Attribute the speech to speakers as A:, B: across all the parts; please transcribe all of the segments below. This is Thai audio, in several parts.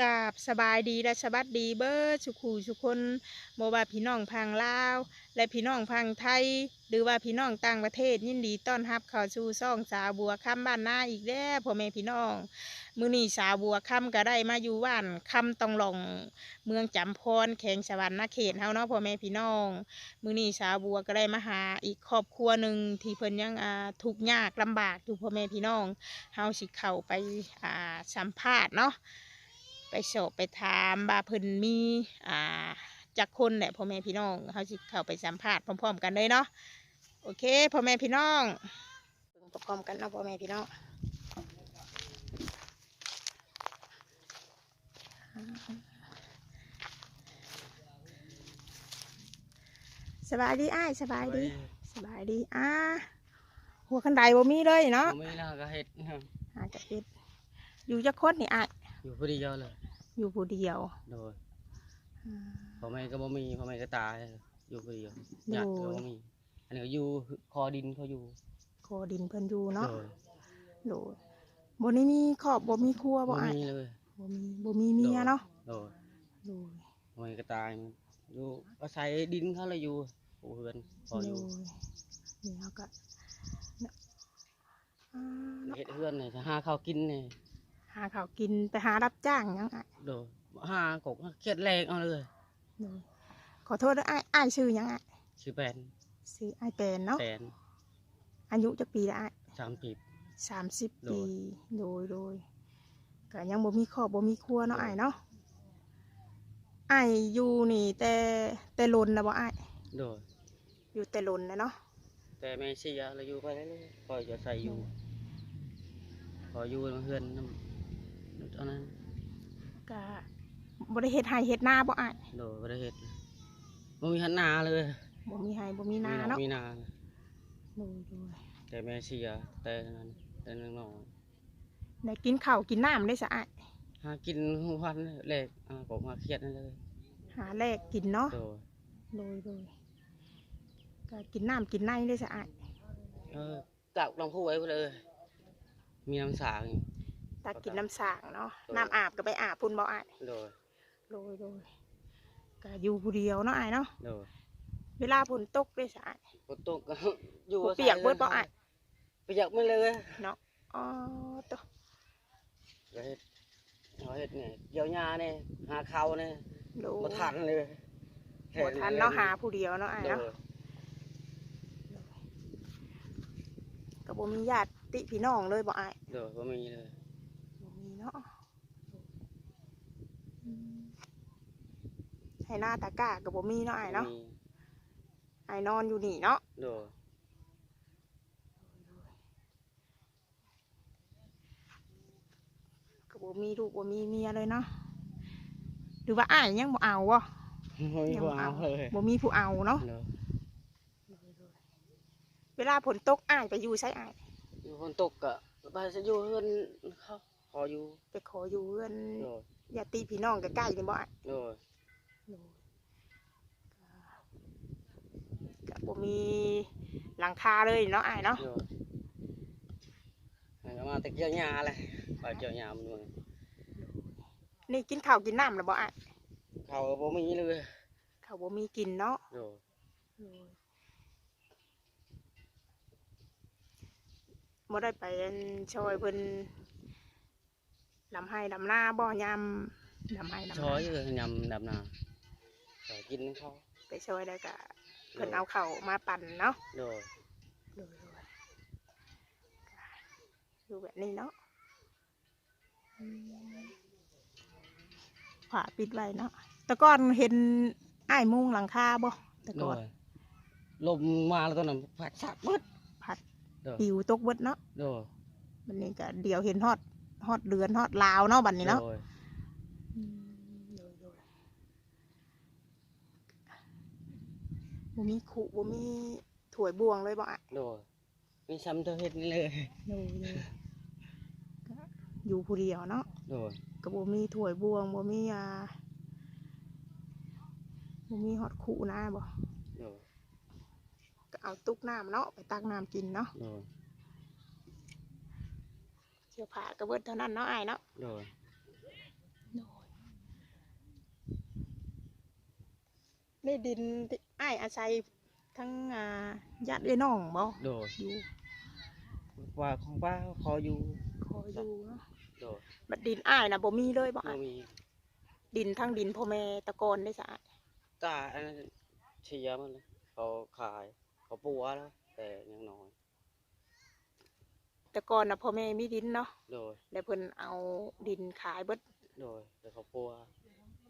A: กาบสบายดีและสบัสดีเบิร์สุขูสุคนโมว่าพี่น้องพังลาว และพี่น้องพังไทย หรือว่าพี่น้องต่างประเทศ ยินดีต้อนรับเข้าสู่ซ่องสาวบัวคำบ้านนาอีกแล้วพ่อแม่พี่น้อง มือนี้สาวบัวคำก็ได้มาอยู่ว่านคำตองหลงเมืองจำพรแขวงสวรรค์เขตเฮาเนาะพ่อแม่พี่น้อง มือนี้สาวบัวก็ได้มาหาอีกครอบครัวหนึ่งที่เพิ่นยังอ่าทุกข์ยากลำบากอยู่พ่อแม่พี่น้องเฮาสิเข้าไปอ่าสัมภาษณ์เนาะ ไปสอบไปถามว่าเพิ่นมีอ่าจักคนแหละพ่อแม่พี่น้องเฮาสิเข้าไปสัมภาษณ์พร้อม ๆ กันเลยเนาะโอเคพ่อแม่พี่น้องเบิ่งพร้อมๆกันเนาะพ่อแม่พี่น้องสบายดีอ้ายสบายดีสบายดีอ่าหัวคันไดบ่มีเลยเนาะ
B: ผมไม่น่าก็เฮ็ดนะครับ
A: อาจจะเฮ็ดอยู่จักคนนี่อ้าย
B: อยู่พอดีเดียวเลย
A: อยู่ผู้เดียว
B: โดย
A: อืม
B: พ่อแม่ก็บ่มีพ่อแม่ก็ตาย อยู่พอดีเดียว
A: โดย
B: ญาติก็บ่มี อันนี้ก็อยู่คอดินเขาอยู่
A: ขอดินเพิ่นอยู่เนาะ
B: โดย
A: โดยบ่ได้มีครอบบ่มีครัวบ่
B: บ่
A: อ้าย
B: มีเลย
A: บ่มีบ่มีเมียเนาะ
B: โดย
A: โดย
B: พ่อแม่ก็ตายอยู่อาศัยดินเขาเลยอยู่ผู้เฮือนพอ
A: โด
B: อยู่
A: ยนี่เฮาก็น่ะอ่าเนาะ
B: เฮ็ดเฮือนนี่ถ้าหาข้าวกินนี่
A: หาข้าวกินไปหารับจ้างหยังอ้าย
B: โดยหากกเครียดแรงเอาเลย
A: โดยขอโทษเด้ออ้ายอ้ายชื่อหยังอ้าย
B: ชื่อแปน
A: ชื่ออ้ายแปนเนาะ
B: แปน
A: อายุจักปีละอ้าย
B: สามปีบ
A: สามสิบ
B: โด
A: ปี
B: ย
A: โดยโดยก็ยังบ่มีครอบบ่มีครัวเนาะ
B: โดย
A: อ้ายเนาะอ้ายอยู่นี่แต่แต่ลนนะบ่อ้าย
B: โดย
A: อยู่แต่ลนนะเนาะ
B: แต่แม่เสียเราอยู่ไปเรื่อยๆพอจะใส่อยู่พออยู่เฮือนนำ ตอนนั้น
A: ก็บ่ได้เฮ็ดไร่เฮ็ดนาบ่อ้าย
B: โดยประเทศบ่มีหันนาเลย
A: บ่มีไร่บ่มีนาเนาะ
B: มีนา
A: โดยโดย
B: แต่แม่เสียแต่นั้นแต่นึงน้อง
A: ได้กินข้าวกินน้ำได้ซะอ้าย
B: หากินทุกวันแรกอ่าผมมาเครียดนั่นเลย
A: หาแลกกินเนาะ
B: โดย
A: โดยโดยก็กินน้ำกินในได้ซะอ้าย
B: เออกับลองพูดไว้เลย มีน้ำสาง
A: ถ้ากินน้ำสางเนาะน้ำอาบก็ไปอาบพุ่นบ่อ้าย
B: โดย
A: โดยโดยก็อยู่ผู้เดียวเนาะอ้ายเนาะ
B: โดย
A: เวลาฝนตกได้ซะอ้าย
B: ฝนตกก็อยู่
A: บ่เปียกเบิดบ่อ้าย
B: เปียกไม่เลย
A: เนาะอ๋อตัว
B: ก็เฮ็ดเอาเฮ็ดเนี่ยเกี่ยวหญ้าเนี่ยหาเขาเนี่ย
A: โด
B: บ่ทันเลย
A: บ่ทันเนาะหาผู้เดียวเนาะอ้าย
B: โด
A: เนาะ
B: ย
A: ก็บ่มีญาติพี่น้องเลยบ่อ้าย
B: โดยบ่มีเลย
A: บ่มี เนาะอืมให้หน้าตากร้าก็บ่มีเนาะอ้ายเนาะ
B: บ่มี
A: อ้ายนอนอยู่นี่เนาะ
B: โดย
A: ก็บ่มีลูกบ่มีเมียเลยเนาะหรือว่าอ้ายยังบ่เอาบ่
B: บ่มีผู้เอาเลย
A: บ่มีผู้เอาเนาะ
B: โดย
A: เวลาฝนตกอ้ายไปอยู่ใช้อ้าย
B: อยู่ฝนตกก็ไปจะอยู่เฮือนเขาข ออยู่
A: ไปขออยู่เพื่อน
B: โดย
A: ญาติพี่น้องใกล้ๆนี่บ่อ้าย
B: โดย
A: ก็บ่มีหลังคาเลยเนาะอ้ายเนาะ
B: โดยมันก็มาแต่เกี่ยวหญ้าเลยไปเกี่ยวหญ้ามันมา
A: นี่กินข้าวกินน้ำแล้วบ่อ้าย
B: เขาก็บ่มีเลย
A: เขาวบ่มีกินเนาะ
B: โดย
A: บ่ได้ไปอันช่วยเพิ่น ลำให้ลำหน้าบ่ยามลำให้ลำห
B: ช้อ
A: น้าย
B: เลยยำดำนาขอกินให้เขา
A: ไปช่วยแล้วก็เพิ่นเอาข้าวมาปั่นเนาะ
B: โดย
A: โดยๆอยู่แบบนี้เนาะอืมฝาปิดไว้เนาะแต่ก่อนเห็นอ้ายมุงหลังคาบ่แต่
B: โด
A: ก่อน
B: ยลมมาแล้วตอนนั้นผัดสักมืด
A: พัด
B: โดย
A: ปิวตกเบิดเนาะ
B: โดย
A: บัดนี้ก็เดี๋ยวเห็นฮอด ฮอดเรือนฮอดลาวเนาะบัดนี้เนาะ
B: โดย
A: อืมโดยโดยบ่มีขุบ่มีถ้วยบวงเลยบ่อะ
B: โดยมีซ้ำเธอเฮ็ดนี่เลย
A: โดยโดยก็อยู่ผู้เดียวเนาะ
B: โดย
A: ก็บ่มีถ้วยบวงบ่มีอ่าบ่มีฮอดขุนะบ่
B: โดย
A: ก็เอาตุกน้ำเนาะไปตักน้ำกินเนาะ
B: โดย
A: เสื้อผ้ากระเบิดเท่านั้นเนาะไอ้เนาะ
B: โดย
A: ได้ดินที่อ้อาศัยทั้งอ่าญาติเอ้ยน้องบ่
B: ด
A: อยู่
B: ว่าของป้าขออยู่
A: ขออยู่เนาะ
B: ดย
A: บัดดินไอ้น่ะบ่มีเลยบ่
B: บ่มี
A: ดินทั้งดินพ่อแม่ตะกอนได้สะอาด
B: ก็อันเชียร์มันเลยเขาขายเขาปูวแล้วแต่ยังน้อย
A: แต่ก่อนน่ะพ่อแม่มีดินเนาะ
B: โดย
A: แล้วเพิ่นเอาดินขายเบิด
B: โดยแต่เขาปัว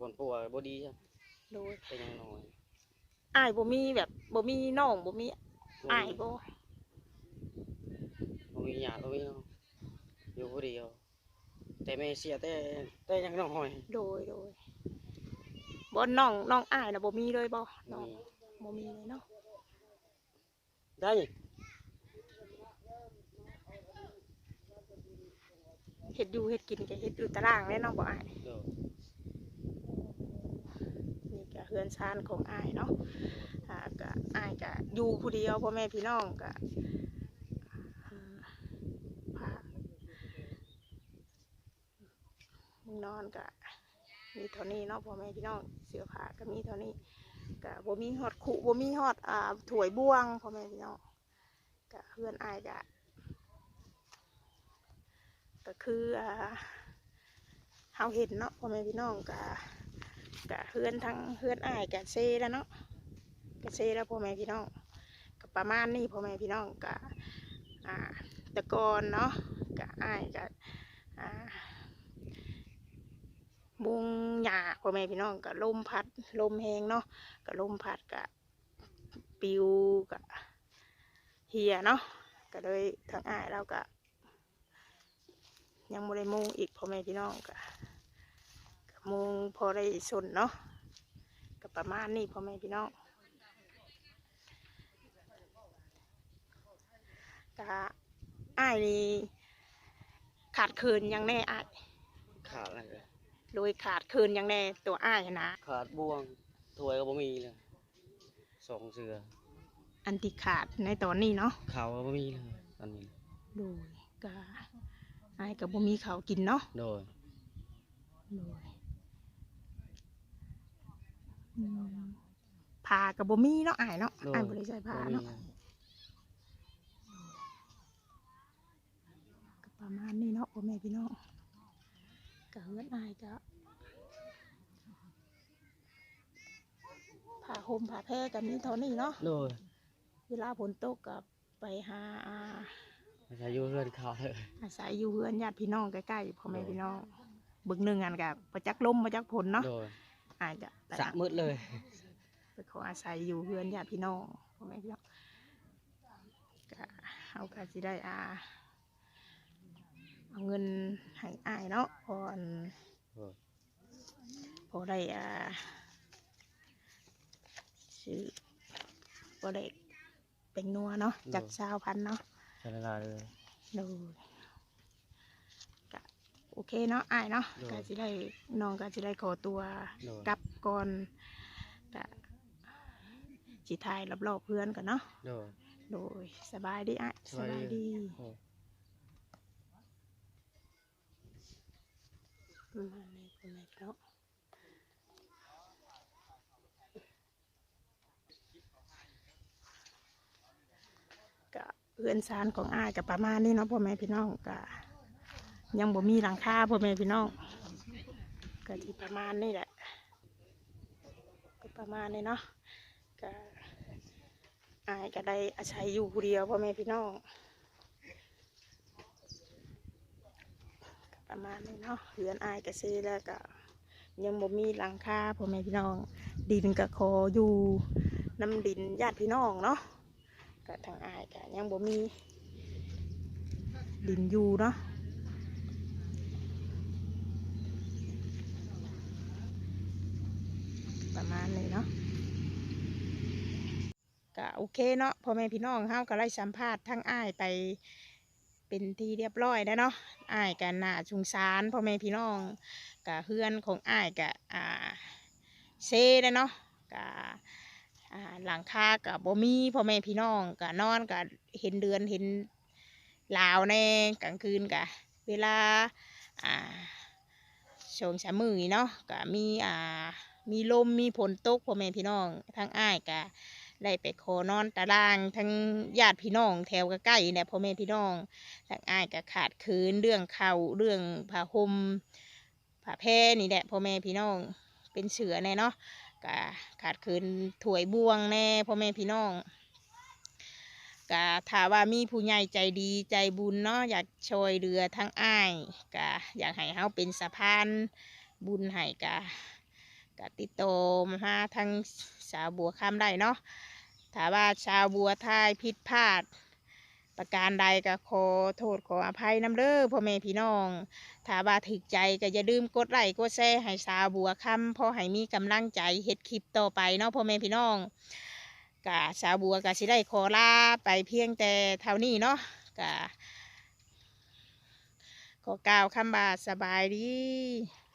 B: บนปัวบ่ดีจ้ะ
A: โดย
B: แต่ยังน้อย
A: อ้ายบ่มีแบบบ่มีน้องบ่มี
B: บ่
A: อ้าย
B: มี
A: บ่
B: บ่มีญาติบ่มีน้องอยู่ผู้เดียว แต่แม่เสียแต่แต่ยังน้อย
A: โดยโดยบ่น้องน้องอ้ายน่ะบ่มีเลยบ่น้อง
B: มี
A: บ่มีเลยเนาะ
B: ได้
A: เฮ็ดอยู่เฮ็ดกินก็เฮ็ดอยู่ตารางแน่เนาะบ่อ้าย
B: โดย
A: นี่ก็เฮือนชานของอ้ายเนาะอ่าก็อ้ายก็อยู่ผู้เดียวพ่อแม่พี่น้องก็อ่าพามึงนอนก็มีเท่านี้เนาะพ่อแม่พี่น้องเสื้อผ้าก็มีเท่านี้ก็บ่มีฮอดขุบ่มีฮอดอ่าถวยบ่วงพ่อแม่พี่น้องก็เฮือนอ้ายก็ ก็คืออ่าเฮาเห็นเนาะพ่อแม่พี่น้องก็กะเฮือนทั้งเฮือนอ้ายกะเซแล้วเนาะกะเซแล้วพ่อแม่พี่น้องก็ประมาณนี้พ่อแม่พี่น้องกะอ่าแตะกอนเนาะกะอ้ายกะอ่ามุงหญ้าพ่อแม่พี่น้องกะลมพัดลมแหงเนาะกะลมพัดกะปิวกะเหียเนาะก็เลยทางอ้ายเรากะ ยังบ่ได้มุงอีกพ่อแม่พี่น้องกะโมงพอได้สนเนาะก็ประมาณนี้พ่อแม่พี่น้องกะอ้ายนี่ขาดเคินหยังแน่อ้าย
B: ขาดอะไรเลย
A: โดยขาดเคินหยังแน่ตัวอ้ายนะ
B: ขาดบ่วงถ้วยก็บ่มีเลยสองเสือ
A: อันที่ขาดในตอนนี้เนาะ
B: เขาวก็บ่มีเลยตอนนี้
A: โดยกะ อ้ายกับบ่มีข้าวกินเนาะ
B: โดย
A: โดยอืมผ้ากับบ่มีเนาะอ้ายเนาะอ้ายบ่ได้ใส่ผ้า
B: บ่มี
A: เนาะ ก็ประมาณนี้เนาะพ่อแม่พี่น้องกะเฮือนอายกะผ้าห่มผ้าแพร่กันนี้เท่านี้เนาะ
B: โดย
A: เวลาฝนตกกับไปหาอา
B: ไม่ใช่อยู่เรือนเขาเลย
A: อาศัยอยู่เฮือนญาติพี่น้องใกล้ๆพ่อแม่
B: โดย
A: พี่น้องเบึกหนึ่งอันกับประจักลมประจักฝนเนาะ
B: โดย
A: อาจจะ
B: สระมืดเลย
A: ไปขออาศัยอยู่เฮือนญาติพี่น้องพ่อแม่พี่น้องก็เอากาสิได้อาเอาเงินให้อายเนาะพออัน
B: โดย
A: พอได้อ่าซื้อพอได้เป็นนัวเนาะจากชาวพันธุ์เนาะ
B: ใช้เวลาเลย
A: ดูกะโอเคเนาะอายเนาะ
B: โดย
A: กะจะได้น้องกะจะได้ขอตัว
B: โดย
A: กลับก่อนกะจีทายรอบๆเพื่อนกันเนาะ
B: โดย
A: โดยสบายดีอะ
B: สบายดีโดย
A: ประมาณนี้คนไหนเนาะกะ เพื่อนซานของอายกับประมาณนี้เนาะพ่อแม่พี่น้องกะยังบ่มีหลังคาพ่อแม่พี่น้องก็ที่ประมาณนี้แหละก็ประมาณนี้เนาะก็อายก็ได้อาศัยอยู่ผู้เดียวพ่อแม่พี่น้องประมาณนี้เนาะเรือนอายก็ซื้อแล้วก็ยังบ่มีหลังคาพ่อแม่พี่น้อง ดินก็ขออยู่น้ำดินญาติพี่น้องเนาะ ก็ทางอายก็ยังบ่มีดินอยู่เนาะประมาณนี้เนาะก็โอเคเนาะพ่อแม่พี่น้องเฮาก็ไล่สัมภาษณ์ทางอ้ายไปเป็นที่เรียบร้อยแล้วเนาะอ้ายกันน่าสงสารพ่อแม่พี่น้องกับเฮือนของอ้ายกับอ่าเซ่แล้วเนาะกับ อ่าหลังคากับบ่มีพ่อแม่พี่น้องกับนอนกับเห็นเดือนเห็นลาวในกลางคืนกะเวลาอ่าชงสามมือเนาะก็มีอ่ามีลมมีฝนตกพ่อแม่พี่น้องทางอ้ายกะได้ไปขอนอนตารางทั้งญาติพี่น้องแถวใกล้ๆเนี่ยพ่อแม่พี่น้องทางอ้ายกะขาดคืนเรื่องข้าวเรื่องผ้าห่มผ้าแพรนี่แหละพ่อแม่พี่น้องเป็นเสือแน่เนาะ กะขาดคืนถวยบวงแน่พ่อแม่พี่น้องก็ถ้าว่ามีผู้ใหญ่ใจดีใจบุญเนาะอยากช่วยเหลือทั้งอ้ายก็อยากให้เฮาเป็นสะพานบุญให้กะก็ติดตอมาหาทางสาวบัวคำได้เนาะถ้าว่าชาวบัวทายผิดพลาด ประการใดก็ขอโทษขออภัยน้ำเด้อพ่อแม่พี่น้องถ้าว่าถึกใจก็อย่าลืมกดไลค์กดแชร์ให้สาวบัวคำพอให้มีกำลังใจเฮ็ดคลิปต่อไปเนาะพ่อแม่พี่น้องกะสาวบัวกะสิได้ขอลาไปเพียงแต่เท่านี้เนาะกะขอกล่าวคำบาสบายดี